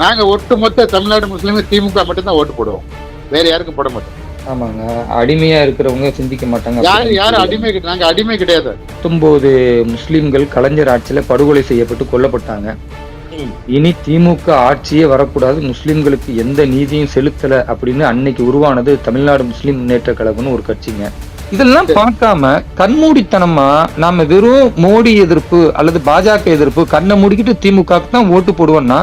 நாங்க ஒட்டுமொத்த தமிழ்நாடு முஸ்லீம் திமுக மட்டும்தான் ஓட்டு போடுவோம். வேற யாருக்கும் போட மாட்டோம். ஆமாங்க. அடிமையா இருக்கிறவங்க சிந்திக்க மாட்டாங்க. யாரு யாரு அடிமை நாங்க அடிமை கிடையாது. பத்தொன்பது முஸ்லிம்கள் கலைஞர் ஆட்சியில படுகொலை செய்யப்பட்டு கொல்லப்பட்டாங்க. இனி திமுக ஆட்சியே வரக்கூடாது. முஸ்லிம்களுக்கு எந்த நீதியும் செலுத்தல அப்படின்னு அன்னைக்கு உருவானது தமிழ்நாடு முஸ்லிம் முன்னேற்ற கழகம்னு ஒரு கட்சிங்க. இதெல்லாம் பார்க்காம கண்மூடித்தனமா நாம வெறும் மோடி எதிர்ப்பு அல்லது பாஜக எதிர்ப்பு கண்ணை மூடிக்கிட்டு திமுகவுக்கு தான் ஓட்டு போடுவோம்னா.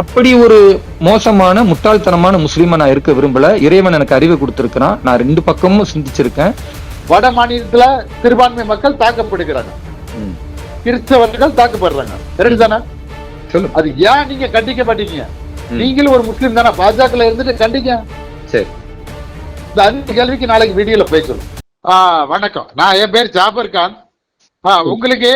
அப்படி ஒரு மோசமான முட்டாள்தனமான முஸ்லீமை நான் இருக்க விரும்பல. இறைவன் எனக்கு அறிவை கொடுத்திருக்கிறான். நான் ரெண்டு பக்கமும் சிந்திச்சிருக்கேன். வட மாநிலத்துல சிறுபான்மை மக்கள் தாக்கப்படுகிறாங்க. கிறிஸ்தவர்கள் தாக்கப்படுறாங்க. தானே? சொல்லு. அது ஏன் நீங்க கண்டிக்க மாட்டீங்க. நீங்களும் ஒரு முஸ்லீம் தானே? பாஜக இருந்துட்டு கண்டிங்க. சரி. இந்த அஞ்சு கேள்விக்கு நாளைக்கு வீடியோல பேசணும் வணக்கம். நான் என் பேர் ஜாபர் கான். உங்களுக்கு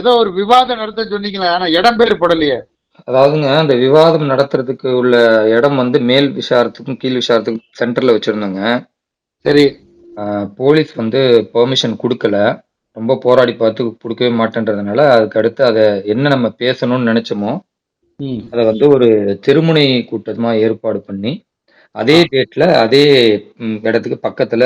ஏதோ ஒரு விவாதம் நடத்த சொன்னீங்களே ஆனா இடம் பேர் படலையே. அதாவதுங்க அந்த விவாதம் நடத்துறதுக்கு உள்ள இடம் வந்து மேல் விசாரத்துக்கும் கீழ் விசாரத்துக்கும் சென்டர்ல வச்சிருந்தாங்க. சரி. ஆஹ் போலீஸ் வந்து பெர்மிஷன் கொடுக்கல. ரொம்ப போராடி பார்த்து கொடுக்கவே மாட்டேன்றதுனால அதுக்கு அடுத்து அதை என்ன நம்ம பேசணும்னு நினைச்சோமோ ம். அதை வந்து ஒரு திருமுனை கூட்டமா ஏற்பாடு பண்ணி அதே டேட்ல அதே ம், இடத்துக்கு பக்கத்துல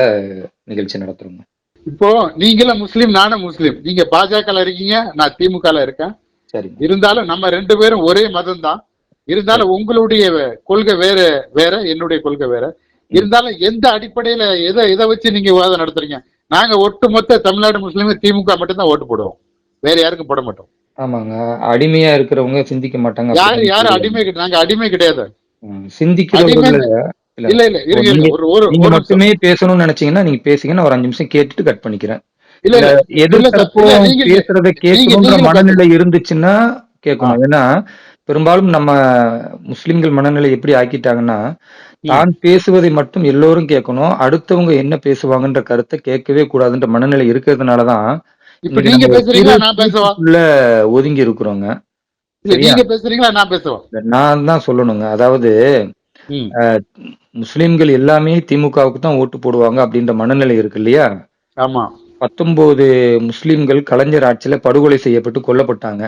நிகழ்ச்சி நடத்துறோங்க. இப்போ நீங்களும் முஸ்லீம் நானும் முஸ்லீம். நீங்க பாஜக இருக்கீங்க நான் திமுக இருக்கேன். சரிங்க. இருந்தாலும் நம்ம ரெண்டு பேரும் ஒரே மதம் தான் இருந்தாலும் உங்களுடைய கொள்கை வேற வேற என்னுடைய கொள்கை வேற. இருந்தாலும் எந்த அடிப்படையில எதை எதை வச்சு நீங்க விவாதம் நடத்துறீங்க? நாங்க ஒட்டுமொத்த தமிழ்நாடு முஸ்லீம் திமுக மட்டும்தான் ஓட்டு போடுவோம். வேற யாருக்கும் போட மாட்டோம். ஆமாங்க. அடிமையா இருக்கிறவங்க சிந்திக்க மாட்டாங்க. யாரு யாரு அடிமை நாங்க அடிமை கிடையாது. சிந்திக்கிறவங்கள இல்ல. இல்ல. ஒரு ஒரு. மட்டுமே பேசணும்னு நினைச்சீங்கன்னா நீங்க பேசுங்க நான் ஒரு அஞ்சு நிமிஷம் கேட்டுட்டு கட் பண்ணிக்கிறேன். இல்ல நீங்க- பேசுறத கேட்கணுன்ற நீங்க மனநிலை இருந்துச்சுன்னா கேட்கணும். ஏன்னா பெரும்பாலும் நம்ம முஸ்லிம்கள் மனநிலை எப்படி ஆக்கிட்டாங்கன்னா தான் பேசுவதை மட்டும் எல்லோரும் கேட்கணும். அடுத்தவங்க என்ன பேசுவாங்கன்ற கருத்தை கேட்கவே கூடாதுன்ற மனநிலை இருக்கிறதுனாலதான் இப்ப நீங்க பேசுறீங்களா நான் பேசவா? ஒதுங்கி இருக்கிறோங்க. நீங்க பேசுறீங்களா நான் பேசவா? நான் தான் சொல்லணுங்க. அதாவது. முஸ்லிம்கள் எல்லாமே திமுகவுக்கு தான் ஓட்டு போடுவாங்க அப்படின்ற மனநிலை இருக்கு இல்லையா? ஆமா. பத்தொன்பது முஸ்லிம்கள் கலைஞர் ஆட்சியில படுகொலை செய்யப்பட்டு கொல்லப்பட்டாங்க.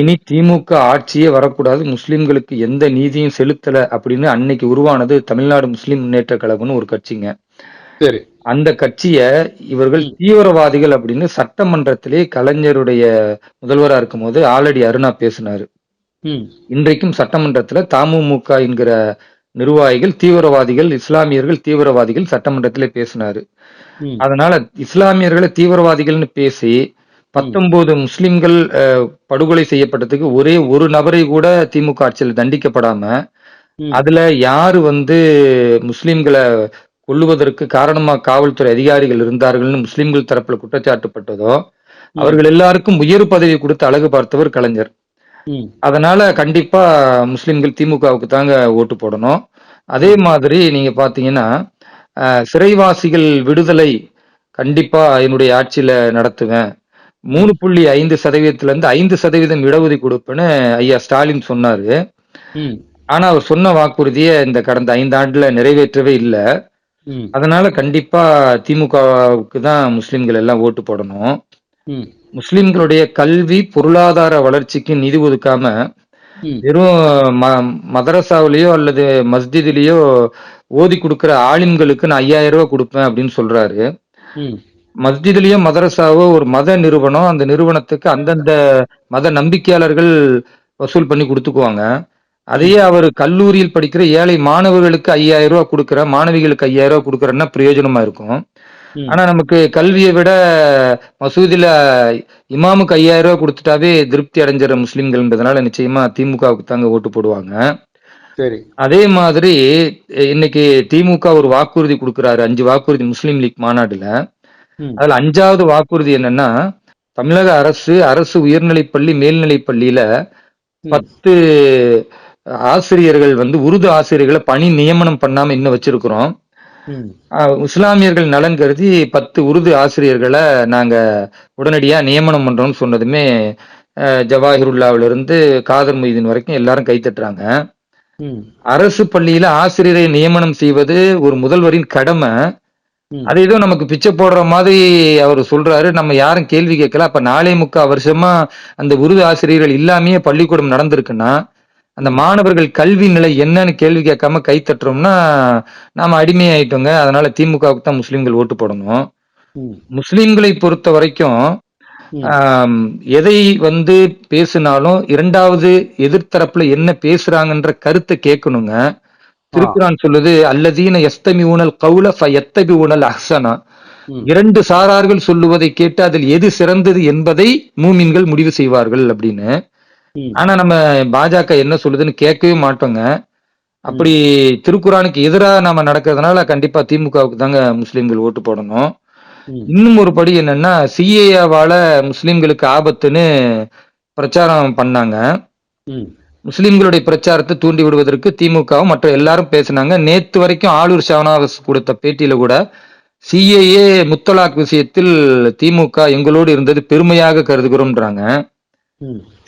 இனி திமுக ஆட்சியே வரக்கூடாது முஸ்லிம்களுக்கு எந்த நீதியும் செலுத்தல அப்படின்னு அன்னைக்கு உருவானது தமிழ்நாடு முஸ்லிம் முன்னேற்ற கழகம்னு ஒரு கட்சிங்க அந்த கட்சிய இவர்கள் தீவிரவாதிகள் அப்படின்னு சட்டமன்றத்திலே கலைஞருடைய முதல்வரா இருக்கும்போது ஆல்ரெடி அருணா பேசினாரு. இன்றைக்கும் சட்டமன்றத்துல தமுமுக என்கிற நிர்வாகிகள் தீவிரவாதிகள் இஸ்லாமியர்கள் தீவிரவாதிகள் சட்டமன்றத்திலே பேசினாரு. அதனால இஸ்லாமியர்களை தீவிரவாதிகள்னு பேசி பத்தொன்பது முஸ்லிம்கள் படுகொலை செய்யப்பட்டதுக்கு ஒரே ஒரு நபரை கூட திமுக ஆட்சியில் தண்டிக்கப்படாம. அதுல யாரு வந்து முஸ்லிம்களை கொல்லுவதற்கு காரணமா காவல்துறை அதிகாரிகள் இருந்தார்கள்னு முஸ்லிம்கள் தரப்புல குற்றச்சாட்டுப்பட்டதோ அவர்கள் எல்லாருக்கும் உயர் பதவி கொடுத்து அழகு பார்த்தவர் கலைஞர். அதனால கண்டிப்பா முஸ்லிம்கள் திமுகவுக்கு தாங்க ஓட்டு போடணும். அதே மாதிரி நீங்க பாத்தீங்கன்னா சிறைவாசிகள் விடுதலை கண்டிப்பா என்னுடைய ஆட்சியில நடத்துவேன் மூணு புள்ளி ஐந்து சதவீதத்துல இருந்து ஐந்து சதவீதம் இடஒதுக்கீடு கொடுப்பேன்னு ஐயா ஸ்டாலின் சொன்னாரு. ஆனா அவர் சொன்ன வாக்குறுதியை இந்த கடந்த ஐந்து ஆண்டுல நிறைவேற்றவே இல்லை. அதனால கண்டிப்பா திமுகவுக்கு தான் முஸ்லிம்கள் எல்லாம் ஓட்டு போடணும். முஸ்லிம்களுடைய கல்வி பொருளாதார வளர்ச்சிக்கு நிதி ஒதுக்காம. வெறும் மதரசாவிலேயோ அல்லது மஸ்ஜிதிலேயோ ஓதி கொடுக்கிற ஆலிம்களுக்கு நான் ஐயாயிரம் ரூபாய் கொடுப்பேன் அப்படின்னு சொல்றாரு. மஸ்ஜிதுலயோ மதரசாவோ ஒரு மத நிறுவனம் அந்த நிறுவனத்துக்கு அந்தந்த மத நம்பிக்கையாளர்கள் வசூல் பண்ணி கொடுத்துக்குவாங்க. அதையே அவர் கல்லூரியில் படிக்கிற ஏழை மாணவர்களுக்கு ஐயாயிரம் ரூபாய் கொடுக்குற மாணவிகளுக்கு ஐயாயிரம் ரூபாய் கொடுக்குறன்னா பிரயோஜனமா இருக்கும். ஆனா நமக்கு கல்வியை விட மசூதியில இமாமுக்கு ஐயாயிரம் ரூபாய் கொடுத்துட்டாவே திருப்தி அடைஞ்சிற முஸ்லிம்கள்ன்றதுனால நிச்சயமா திமுகவுக்கு தாங்க ஓட்டு போடுவாங்க. சரி அதே மாதிரி இன்னைக்கு திமுக ஒரு வாக்குறுதி கொடுக்கிறாரு அஞ்சு வாக்குறுதி முஸ்லீம் லீக் மாநாடுல. அதுல அஞ்சாவது வாக்குறுதி என்னன்னா தமிழக அரசு அரசு உயர்நிலைப் பள்ளி மேல்நிலைப் பள்ளியில ம். பத்து ஆசிரியர்கள் வந்து உருது ஆசிரியர்களை பணி நியமனம் பண்ணாம இன்னும் வச்சிருக்கிறோம் இஸ்லாமியர்கள் நலன் கருதி பத்து உருது ஆசிரியர்களை நாங்க உடனடியா நியமனம் பண்றோம்னு சொன்னதுமே ஆஹ் ஜவாஹிருல்லாவில இருந்து காதர் மொய்தீன் வரைக்கும் எல்லாரும் கை தட்டுறாங்க ம். அரசு பள்ளியில ஆசிரியரை நியமனம் செய்வது ஒரு முதல்வரின் கடமை. அது ஏதோ நமக்கு பிச்சை போடுற மாதிரி அவர் சொல்றாரு. நம்ம யாரும் கேள்வி கேட்கல. அப்ப நாலே முக்கா வருஷமா அந்த உருது ஆசிரியர்கள் இல்லாமயே பள்ளிக்கூடம் நடந்திருக்குன்னா அந்த மாணவர்கள் கல்வி நிலை என்னன்னு கேள்வி கேட்காம கை தட்டுறோம்னா நாம அடிமையாயிட்டோங்க. அதனால திமுகவுக்கு தான் முஸ்லிம்கள் ஓட்டு போடணும். முஸ்லிம்களை பொறுத்த வரைக்கும் எதை வந்து பேசினாலும் இரண்டாவது எதிர்த்தரப்புல என்ன பேசுறாங்கன்ற கருத்தை கேட்கணுங்க. திருக்குறான் சொல்லுது அல்லதீன எஸ்தமி ஊனல் கவுல எத்தபி ஊனல் அஹ்சனா. இரண்டு சாரார்கள் சொல்லுவதை கேட்டு அதில் எது சிறந்தது என்பதை மூமின்கள் முடிவு செய்வார்கள் அப்படின்னு. ஆனா நம்ம பாஜக என்ன சொல்லுதுன்னு கேட்கவே மாட்டோங்க. அப்படி திருக்குறானுக்கு எதிராக நாம நடக்கிறதுனால கண்டிப்பா திமுகவுக்கு தாங்க முஸ்லிம்கள் ஓட்டு போடணும். இன்னும் ஒரு படி என்னன்னா சிஏவால முஸ்லிம்களுக்கு ஆபத்துன்னு பிரச்சாரம் பண்ணாங்க. முஸ்லிம்களுடைய பிரச்சாரத்தை தூண்டி விடுவதற்கு திமுகவும் மற்ற எல்லாரும் பேசினாங்க. நேத்து வரைக்கும் ஆளூர் ஷானவாஸ் கொடுத்த பேட்டியில கூட சிஏஏ முத்தலாக் விஷயத்தில் திமுக எங்களோடு இருந்தது பெருமையாக கருதுகிறோம்ன்றாங்க.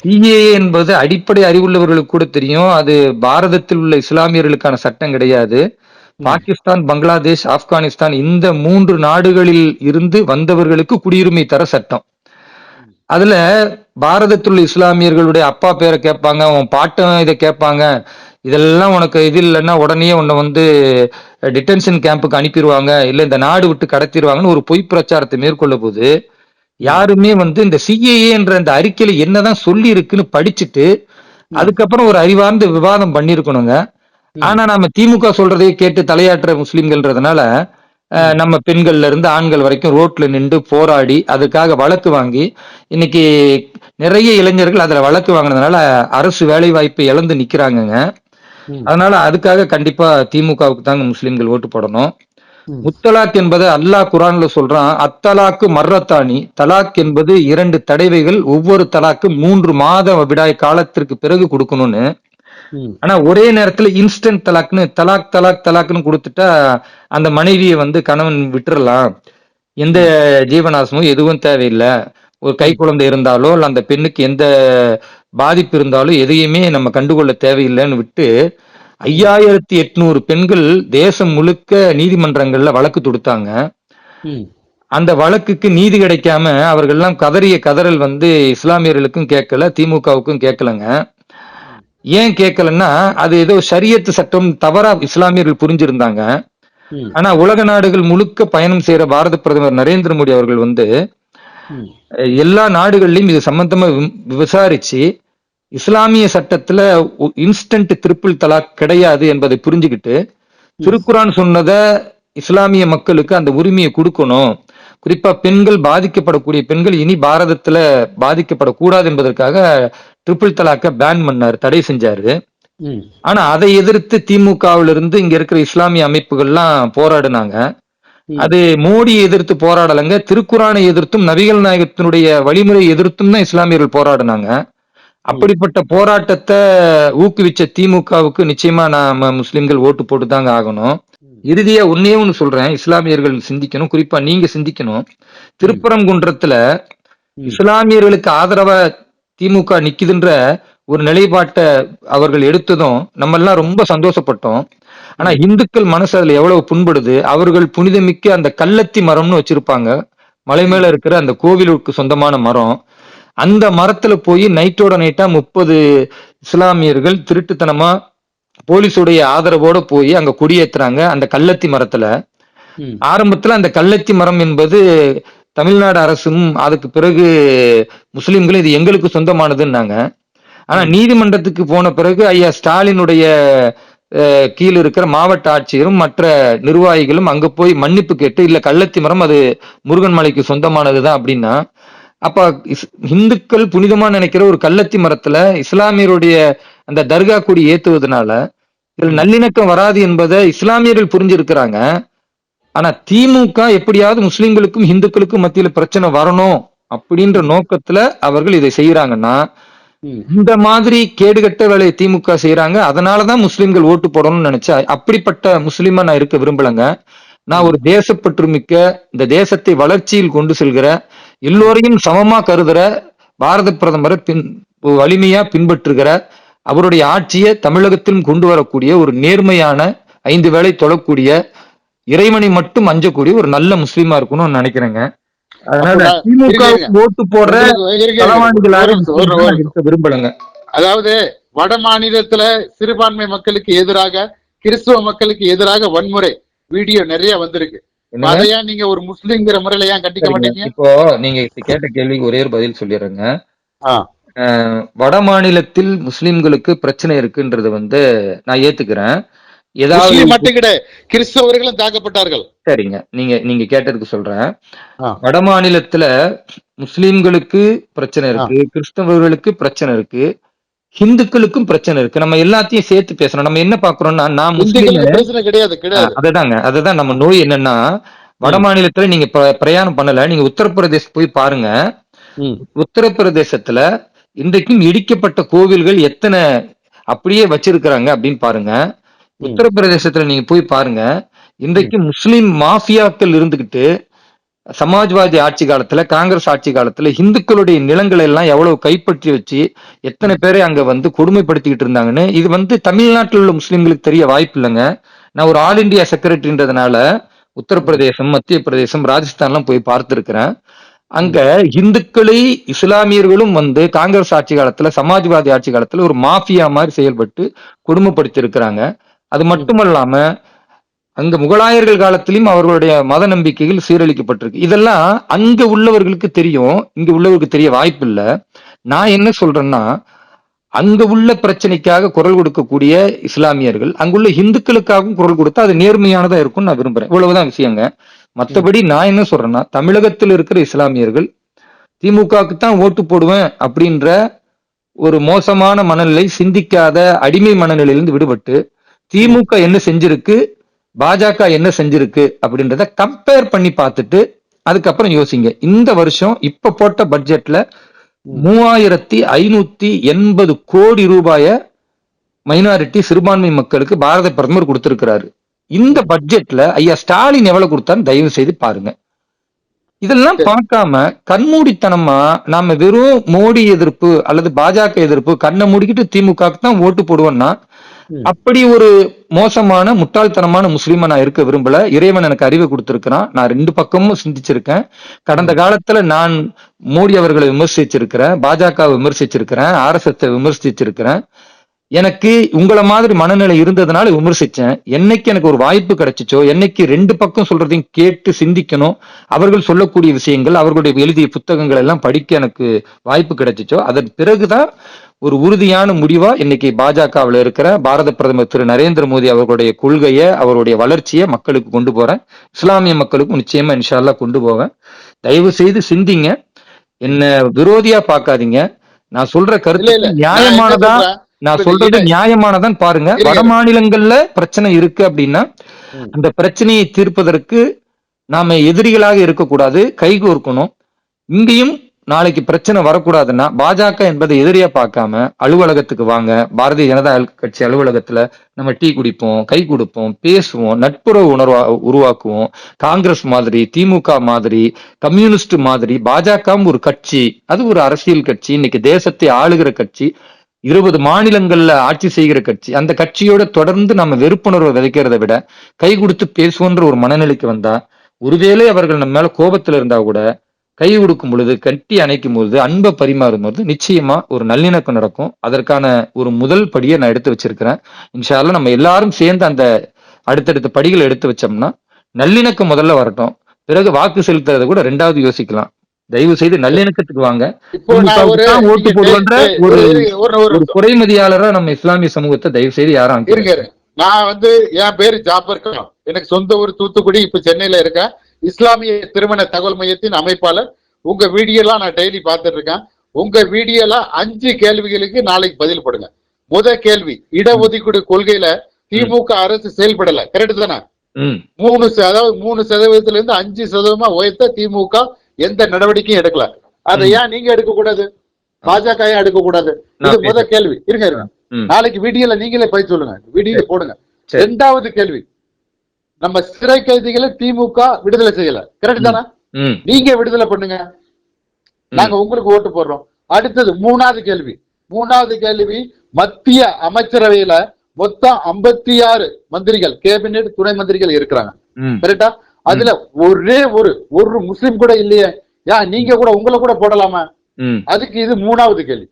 சிஏஏ என்பது அடிப்படை அறிவுள்ளவர்களுக்கு கூட தெரியும். அது பாரதத்தில் உள்ள இஸ்லாமியர்களுக்கான சட்டம் கிடையாது. பாகிஸ்தான் பங்களாதேஷ் ஆப்கானிஸ்தான் இந்த மூன்று நாடுகளில் இருந்து வந்தவர்களுக்கு குடியுரிமை தர சட்டம். அதுல பாரதத்தில் உள்ள இஸ்லாமியர்களுடைய அப்பா பேரை கேட்பாங்க உன் பாட்டன் இதை கேட்பாங்க. இதெல்லாம் உனக்கு இது இல்லைன்னா உடனே உன்னை வந்து டிடென்ஷன் கேம்புக்கு அனுப்பிடுவாங்க இல்ல இந்த நாடு விட்டு கடத்திடுவாங்கன்னு ஒரு பொய் பிரச்சாரத்தை மேற்கொள்ள போது யாருமே வந்து இந்த சிஏஏ என்ற இந்த அறிக்கையில என்னதான் சொல்லி இருக்குன்னு படிச்சுட்டு அதுக்கப்புறம் ஒரு அறிவார்ந்த விவாதம் பண்ணிருக்கணுங்க ஆனா நம்ம திமுக சொல்றதையே கேட்டு தலையாட்டுற முஸ்லிம்கள்ன்றதுனால நம்ம பெண்கள்ல இருந்து ஆண்கள் வரைக்கும் ரோட்ல நின்று போராடி அதுக்காக வழக்கு வாங்கி இன்னைக்கு நிறைய இளைஞர்கள் அதுல வழக்கு வாங்கினதுனால அரசு வேலை வாய்ப்பை இழந்து நிக்கிறாங்கங்க. அதனால அதுக்காக கண்டிப்பா திமுகவுக்கு தாங்க முஸ்லிம்கள் ஓட்டு போடணும். முத்தலாக் என்பது அல்லாஹ் குரான்ல சொல்றான் அத்தலாக்கு மர்ரத்தானி தலாக் என்பது இரண்டு தடவைகள் ஒவ்வொரு தலாக்கு மூன்று மாத விடாய் காலத்திற்கு பிறகு கொடுக்கணும்னு. ஆனா ஒரே நேரத்துல இன்ஸ்டன்ட் தலாக்னு தலாக் தலாக் தலாக்னு கொடுத்துட்டா அந்த மனைவியை வந்து கணவன் விட்டுறலாம். எந்த ஜீவனாசமும் எதுவும் தேவையில்லை. ஒரு கை குழந்தை இருந்தாலோ இல்ல அந்த பெண்ணுக்கு எந்த பாதிப்பு இருந்தாலும் எதையுமே நம்ம கண்டுகொள்ள தேவையில்லைன்னு விட்டு ஐயாயிரத்தி எட்நூறு பெண்கள் தேசம் முழுக்க நீதிமன்றங்கள்ல வழக்கு தொடுத்தாங்க. அந்த வழக்குக்கு நீதி கிடைக்காம அவர்கள்லாம் கதறிய கதறல் வந்து இஸ்லாமியர்களுக்கும் கேட்கல திமுகவுக்கும் கேட்கலங்க. ஏன் கேட்கலன்னா அது ஏதோ ஷரியத்து சட்டம் தவறா இஸ்லாமியர்கள் புரிஞ்சிருந்தாங்க. ஆனா உலக நாடுகள் முழுக்க பயணம் செய்யற பாரத பிரதமர் நரேந்திர மோடி அவர்கள் வந்து எல்லா நாடுகள்லயும் இது சம்பந்தமா விசாரிச்சு இஸ்லாமிய சட்டத்துல இன்ஸ்டன்ட் ட்ரிபிள் தலாக் கிடையாது என்பதை புரிஞ்சுக்கிட்டு திருக்குரான் சொன்னத இஸ்லாமிய மக்களுக்கு அந்த உரிமையை கொடுக்கணும். குறிப்பா பெண்கள் பாதிக்கப்படக்கூடிய பெண்கள் இனி பாரதத்துல பாதிக்கப்படக்கூடாது என்பதற்காக ட்ரிபிள் தலாக்க பேன் பண்ணாரு தடை செஞ்சாரு. ஆனா அதை எதிர்த்து திமுகவிலிருந்து இருந்து இங்க இருக்கிற இஸ்லாமிய அமைப்புகள்லாம் போராடினாங்க. அது மோடியை எதிர்த்து போராடலைங்க திருக்குறானை எதிர்த்தும் நபிகள் நாயகத்தினுடைய வழிமுறை எதிர்த்தும் தான் இஸ்லாமியர்கள் போராடினாங்க. அப்படிப்பட்ட போராட்டத்தை ஊக்குவிச்ச திமுகவுக்கு நிச்சயமா நாம முஸ்லிம்கள் ஓட்டு போட்டு தாங்க ஆகணும். இறுதியா ஒன்னே ஒண்ணு சொல்றேன் இஸ்லாமியர்கள் சிந்திக்கணும் குறிப்பா நீங்க சிந்திக்கணும். திருப்பரங்குன்றத்துல. இஸ்லாமியர்களுக்கு ஆதரவா திமுக நிக்குதுன்ற ஒரு நிலைப்பாட்டை அவர்கள் எடுத்ததும் நம்ம எல்லாம் ரொம்ப சந்தோஷப்பட்டோம். ஆனா இந்துக்கள் மனசு அதுல எவ்வளவு புண்படுது? அவர்கள் புனிதமிக்க அந்த கள்ளத்தி மரம்னு வச்சிருப்பாங்க. மலை மேல இருக்கிற அந்த கோவிலுக்கு சொந்தமான மரம். அந்த மரத்துல போய் நைட்டோட நைட்டா முப்பது இஸ்லாமியர்கள் திருட்டுத்தனமா போலீஸுடைய ஆதரவோட போய் அங்க குடியேத்துறாங்க அந்த கள்ளத்தி மரத்துல. ஆரம்பத்துல அந்த கள்ளத்தி மரம் என்பது தமிழ்நாடு அரசும் அதுக்கு பிறகு முஸ்லிம்களும் இது எங்களுக்கு சொந்தமானதுன்னாங்க. ஆனா நீதிமன்றத்துக்கு போன பிறகு ஐயா ஸ்டாலினுடைய கீழ் இருக்கிற மாவட்ட ஆட்சியரும் மற்ற நிர்வாகிகளும் அங்க போய் மன்னிப்பு கேட்டு இல்ல கள்ளத்தி மரம் அது முருகன் மலைக்கு சொந்தமானதுதான் அப்படின்னா அப்ப இந்துக்கள் புனிதமா நினைக்கிற ஒரு கள்ளத்தி மரத்துல இஸ்லாமியருடைய அந்த தர்கா கொடி ஏத்துவதனால இதுல நல்லிணக்கம் வராது என்பதை இஸ்லாமியர்கள் புரிஞ்சிருக்கிறாங்க. ஆனா திமுக எப்படியாவது முஸ்லிம்களுக்கும் இந்துக்களுக்கும் மத்தியில பிரச்சனை வரணும் அப்படின்ற நோக்கத்துல அவர்கள் இதை செய்யறாங்கன்னா. இந்த மாதிரி கேடுகட்ட வேலையை திமுக செய்யறாங்க. அதனாலதான் முஸ்லிம்கள் ஓட்டு போடணும்னு நினைச்சா அப்படிப்பட்ட முஸ்லிமா நான் இருக்க விரும்பலங்க. நான் ஒரு தேசப்பற்று மிக்க இந்த தேசத்தை வளர்ச்சியில் கொண்டு செல்கிற எல்லோரையும் சமமா கருதுற பாரத பிரதமரை பின் வலிமையா பின்பற்றுகிற அவருடைய ஆட்சியை தமிழகத்திலும் கொண்டு வரக்கூடிய ஒரு நேர்மையான ஐந்து வேளை தொழக்கூடிய இறைவனை மட்டும் அஞ்சக்கூடிய ஒரு நல்ல முஸ்லீமா இருக்கணும்னு நினைக்கிறேங்க. அதனால திமுக ஓட்டு போடுற விரும்பலங்க. அதாவது வட மாநிலத்துல சிறுபான்மை மக்களுக்கு எதிராக கிறிஸ்துவ மக்களுக்கு எதிராக வன்முறை வீடியோ நிறைய வந்திருக்கு? அதையா நீங்க ஒரு முஸ்லிம்ங்கிற முறையில ஏன் கண்டிக்க சரிங்க. மாட்டீங்க? இப்போ நீங்க கேட்ட கேள்விக்கு ஒரே ஒரு பதில் சொல்லிடுறேங்க. வட மாநிலத்தில் முஸ்லிம்களுக்கு பிரச்சனை இருக்குன்றது வந்து நான் ஏத்துக்கிறேன். ஏதாவது மட்டும் கிடையாது கிறிஸ்தவர்களும் தாக்கப்பட்டார்கள். சரிங்க. நீங்க நீங்க கேட்டதுக்கு சொல்றேன். வட மாநிலத்துல முஸ்லிம்களுக்கு பிரச்சனை இருக்கு கிறிஸ்தவர்களுக்கு பிரச்சனை இருக்கு ஹிந்துக்களுக்கும் பிரச்சனை இருக்கு. நம்ம எல்லாத்தையும் சேர்த்து பேசணும். நம்ம என்ன பாக்குறோம்னா நான் முஸ்லீம் கிடையாது கிடையாது. அதுதாங்க. அதுதான் நம்ம நோய் என்னன்னா வட மாநிலத்துல நீங்க பிர- பிரயாணம் பண்ணல. நீங்க உத்தரப்பிரதேஷ் போய் பாருங்க. உத்தரப்பிரதேசத்துல இன்றைக்கும் இடிக்கப்பட்ட கோவில்கள் எத்தனை அப்படியே வச்சிருக்கிறாங்க அப்படின்னு பாருங்க. உத்தரப்பிரதேசத்துல நீங்க போய் பாருங்க. இன்றைக்கு முஸ்லிம் மாஃபியாக்கள் இருந்துகிட்டு சமாஜ்வாதி ஆட்சி காலத்துல காங்கிரஸ் ஆட்சி காலத்துல இந்துக்களுடைய நிலங்களை எல்லாம் எவ்வளவு கைப்பற்றி வச்சு எத்தனை பேரை அங்க வந்து கொடுமைப்படுத்திக்கிட்டு இருந்தாங்கன்னு இது வந்து தமிழ்நாட்டில் உள்ள முஸ்லிம்களுக்கு தெரிய வாய்ப்பு இல்லைங்க. நான் ஒரு ஆல் இந்தியா செக்ரட்டரின்றதுனால உத்தரப்பிரதேசம் மத்திய பிரதேசம் ராஜஸ்தான்லாம் போய் பார்த்திருக்கிறேன். அங்க இந்துக்களை இஸ்லாமியர்களும் வந்து காங்கிரஸ் ஆட்சி காலத்துல சமாஜ்வாதி ஆட்சி காலத்துல ஒரு மாஃபியா மாதிரி செயல்பட்டு கொடுமைப்படுத்தி இருக்கிறாங்க அது மட்டுமல்லாம அங்க முகலாயர்கள் காலத்திலும் அவர்களுடைய மத நம்பிக்கைகள் சீரழிக்கப்பட்டிருக்கு. இதெல்லாம் அங்க உள்ளவர்களுக்கு தெரியும் இங்க உள்ளவர்களுக்கு தெரிய வாய்ப்பு இல்லை நான் என்ன சொல்றேன்னா அங்க உள்ள பிரச்சனைக்காக குரல் கொடுக்கக்கூடிய இஸ்லாமியர்கள் அங்குள்ள இந்துக்களுக்காகவும் குரல் கொடுத்தா அது நேர்மையானதா இருக்கும்னு நான் விரும்புறேன். இவ்வளவுதான் விஷயங்க. மற்றபடி நான் என்ன சொல்றேன்னா தமிழகத்தில் இருக்கிற இஸ்லாமியர்கள் திமுகவுக்கு தான் ஓட்டு போடுவேன் அப்படின்ற ஒரு மோசமான மனநிலை சிந்திக்காத அடிமை மனநிலையிலிருந்து விடுபட்டு திமுக என்ன செஞ்சிருக்கு? பாஜக என்ன செஞ்சிருக்கு? அப்படின்றத கம்பேர் பண்ணி பார்த்துட்டு அதுக்கப்புறம் யோசிங்க. இந்த வருஷம் இப்ப போட்ட பட்ஜெட்ல மூவாயிரத்தி ஐநூத்தி எண்பது கோடி ரூபாய மைனாரிட்டி சிறுபான்மை மக்களுக்கு பாரத பிரதமர் கொடுத்திருக்கிறாரு. இந்த பட்ஜெட்ல ஐயா ஸ்டாலின் எவ்வளவு கொடுத்தான்னு தயவு செய்து பாருங்க. இதெல்லாம் பார்க்காம கண்மூடித்தனமா நாம வெறும் மோடி எதிர்ப்பு அல்லது பாஜக எதிர்ப்பு கண்ணை மூடிக்கிட்டு திமுகவுக்கு தான் ஓட்டு போடுவோம்னா. அப்படி ஒரு மோசமான முட்டாள்தனமான முஸ்லீமா நான் இருக்க விரும்பல. இறைவன் எனக்கு அறிவு கொடுத்திருக்கிறான். நான் ரெண்டு பக்கமும் சிந்திச்சிருக்கேன். கடந்த காலத்துல நான் மோடி அவர்களை விமர்சிச்சிருக்கிறேன். பாஜக விமர்சிச்சிருக்கிறேன் ஆர்எஸ்எஸ் விமர்சிச்சிருக்கிறேன். எனக்கு உங்களை மாதிரி மனநிலை இருந்ததுனால விமர்சிச்சேன். என்னைக்கு எனக்கு ஒரு வாய்ப்பு கிடைச்சிச்சோ என்னைக்கு ரெண்டு பக்கம் சொல்றதையும் கேட்டு சிந்திக்கணும் அவர்கள் சொல்லக்கூடிய விஷயங்கள் அவர்களுடைய எழுதிய புத்தகங்கள் எல்லாம் படிக்க எனக்கு வாய்ப்பு கிடைச்சிச்சோ அதன் பிறகுதான் ஒரு உறுதியான முடிவா இன்னைக்கு பாஜகவில் இருக்கிற பாரத பிரதமர் திரு நரேந்திர மோடி அவர்களுடைய கொள்கையை அவருடைய வளர்ச்சியை மக்களுக்கு கொண்டு போறேன். இஸ்லாமிய மக்களுக்கும் நிச்சயமா இன்ஷால்லா கொண்டு போவேன். தயவு செய்து சிந்திங்க. என்ன விரோதியா பார்க்காதீங்க. நான் சொல்ற கருத்து நியாயமானதா? நான் சொல்றது நியாயமானதான் பாருங்க. வட மாநிலங்கள்ல பிரச்சனை இருக்கு அப்படின்னா. அந்த பிரச்சனையை தீர்ப்பதற்கு நாம எதிரிகளாக இருக்கக்கூடாது. கைகோர்க்கணும் இங்கேயும் நாளைக்கு பிரச்சனை வரக்கூடாதுன்னா பாஜக என்பதை எதிரியா பார்க்காம அலுவலகத்துக்கு வாங்க. பாரதிய ஜனதா கட்சி அலுவலகத்துல நம்ம டீ குடிப்போம் கை கொடுப்போம் பேசுவோம் நட்புறவு உணர்வா உருவாக்குவோம். காங்கிரஸ் மாதிரி திமுக மாதிரி கம்யூனிஸ்ட் மாதிரி பாஜகவும் ஒரு கட்சி. அது ஒரு அரசியல் கட்சி. இன்னைக்கு தேசத்தை ஆளுகிற கட்சி இருபது மாநிலங்கள்ல ஆட்சி செய்கிற கட்சி. அந்த கட்சியோட தொடர்ந்து நம்ம வெறுப்புணர்வை விதைக்கிறத விட கை கொடுத்து பேசுவோன்ற ஒரு மனநிலைக்கு வந்தா ஒருவேளை அவர்கள் நம்ம மேல கோபத்துல இருந்தா கூட கை கொடுக்கும் பொழுது கட்டி அணைக்கும் பொழுது அன்பை பரிமாறும் போது நிச்சயமா ஒரு நல்லிணக்கம் நடக்கும். அதற்கான ஒரு முதல் படியை நான் எடுத்து வச்சிருக்கிறேன். இன்ஷால்லா நம்ம எல்லாரும் சேர்ந்து அந்த அடுத்தடுத்த படிகளை எடுத்து வச்சோம்னா நல்லிணக்கம் முதல்ல வரட்டும். பிறகு வாக்கு செலுத்துறதை கூட ரெண்டாவது யோசிக்கலாம். தயவு செய்து நல்லிணக்கத்துக்கு வாங்க. ஓட்டு போடுவேன்ற ஒரு- குறைமதியாளரா நம்ம இஸ்லாமிய சமூகத்தை தயவு செய்து யாரும். நான் வந்து என் பேரு ஜாபர் எனக்கு சொந்த ஊர் தூத்துக்குடி இப்ப சென்னையில இருக்கேன். இஸ்லாமிய திருமண தகவல் மையத்தின் அமைப்பாளர். உங்க வீடியோலாம் நான் டெய்லி பார்த்துட்டு இருக்கேன் உங்க வீடியோல அஞ்சு கேள்விகளுக்கு நாளைக்கு பதில் படுங்க. முத கேள்வி இடஒதுக்கீடு கொள்கையில திமுக அரசு செயல்படல. கரெக்ட் தானே? மூணு அதாவது மூணு சதவீதத்துல இருந்து அஞ்சு சதவீதமா உயர்த்த திமுக எந்த நடவடிக்கையும் எடுக்கல. அதை. ஏன் நீங்க எடுக்க கூடாது பாஜக ஏன் எடுக்க கூடாது இது முத கேள்வி. இருங்க இருங்க. நாளைக்கு வீடியோல நீங்களே பதில் சொல்லுங்க. வீடியோ போடுங்க. ரெண்டாவது கேள்வி. நம்ம சிறை கைதிகளை திமுக விடுதலை செய்யல. கரெக்ட் தானே? நீங்க விடுதலை பண்ணுங்க. நாங்க உங்களுக்கு ஓட்டு போடுறோம். அடுத்தது மூணாவது கேள்வி. மூணாவது கேள்வி மத்திய அமைச்சரவையில மொத்தம் ஐம்பத்தி ஆறு மந்திரிகள் கேபினெட் துணை மந்திரிகள் இருக்கிறாங்க. கரெக்டா அதுல ஒரே ஒரு ஒரு முஸ்லிம் கூட இல்லையே. ஏன் நீங்க கூட உங்களை கூட போடலாமா? அதுக்கு இது மூணாவது கேள்வி.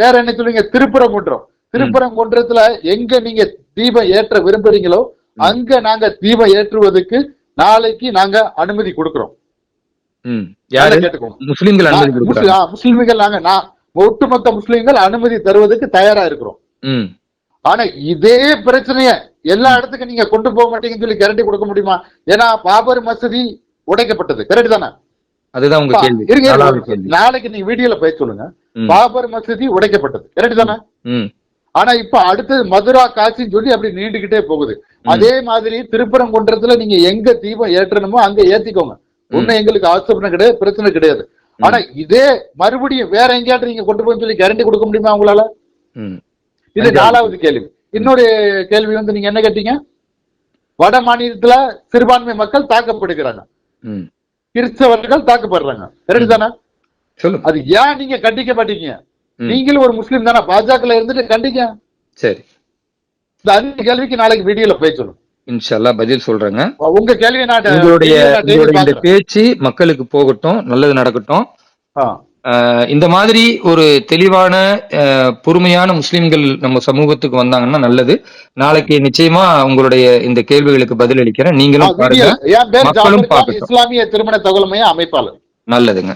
வேற என்ன சொல்லுவீங்க? திருப்பரங்குன்றம். திருப்பரங்குன்றத்துல எங்க நீங்க தீபம் ஏற்ற விரும்புறீங்களோ அங்க நாங்க தீபம் ஏற்றுவதற்கு நாளைக்கு நாங்க அனுமதி கொடுக்கிறோம். முஸ்லிம்கள் முஸ்லிம்கள் நாங்க நான் ஒட்டுமொத்த முஸ்லிம்கள் அனுமதி தருவதற்கு தயாரா இருக்கிறோம். ஆனா இதே பிரச்சனைய எல்லா இடத்துக்கும் நீங்க கொண்டு போக மாட்டீங்கன்னு சொல்லி கேரண்டி கொடுக்க முடியுமா? ஏன்னா பாபர் மசூதி உடைக்கப்பட்டது. கரெக்ட் தானே? அதுதான் உங்க கேள்வி. நாளைக்கு நீங்க வீடியோல போய் சொல்லுங்க. பாபர் மசூதி உடைக்கப்பட்டது. கரெக்ட் தானே? ஆனா இப்ப அடுத்தது மதுரா காட்சின்னு சொல்லி அப்படி நீண்டுகிட்டே போகுது. அதே மாதிரி திருப்பரங்குன்றத்துல நீங்க எங்க தீபம் ஏற்றணுமோ அங்க ஏத்திக்கோங்க. ஒண்ணும் எங்களுக்கு ஆட்சேபனை கிடையாது பிரச்சனை கிடையாது. ஆனா இதே மறுபடியும் வேற எங்கேயாட்டு நீங்க கொண்டு போய் சொல்லி கேரண்டி கொடுக்க முடியுமா உங்களால? இது நாலாவது கேள்வி. இன்னொரு கேள்வி வந்து நீங்க என்ன கேட்டீங்க? வட மாநிலத்துல சிறுபான்மை மக்கள் தாக்கப்படுகிறாங்க. கிறிஸ்தவர்கள் தாக்கப்படுறாங்க. கரெக்ட் தானே? அது ஏன் நீங்க கண்டிக்க மாட்டீங்க. நீங்களும் ஒரு முஸ்லீம் தானே பாஜகல இருந்துட்டு கண்டிக்க சரி. இந்த அஞ்சு கேள்விக்கு நாளைக்கு வீடியோல போய் சொல்லுங்க. இன்ஷால்லா பதில் சொல்றேங்க. உங்க கேள்வியை நான் உங்களுடைய இந்த. பேச்சு மக்களுக்கு போகட்டும் நல்லது நடக்கட்டும். இந்த மாதிரி ஒரு தெளிவான பொறுமையான முஸ்லிம்கள் நம்ம சமூகத்துக்கு வந்தாங்கன்னா நல்லது. நாளைக்கு நிச்சயமா உங்களுடைய இந்த கேள்விகளுக்கு பதில் அளிக்கிறேன். நீங்களும் பாருங்க. மக்களும். இஸ்லாமிய திருமண தகவல் மைய அமைப்பாளர். நல்லதுங்க.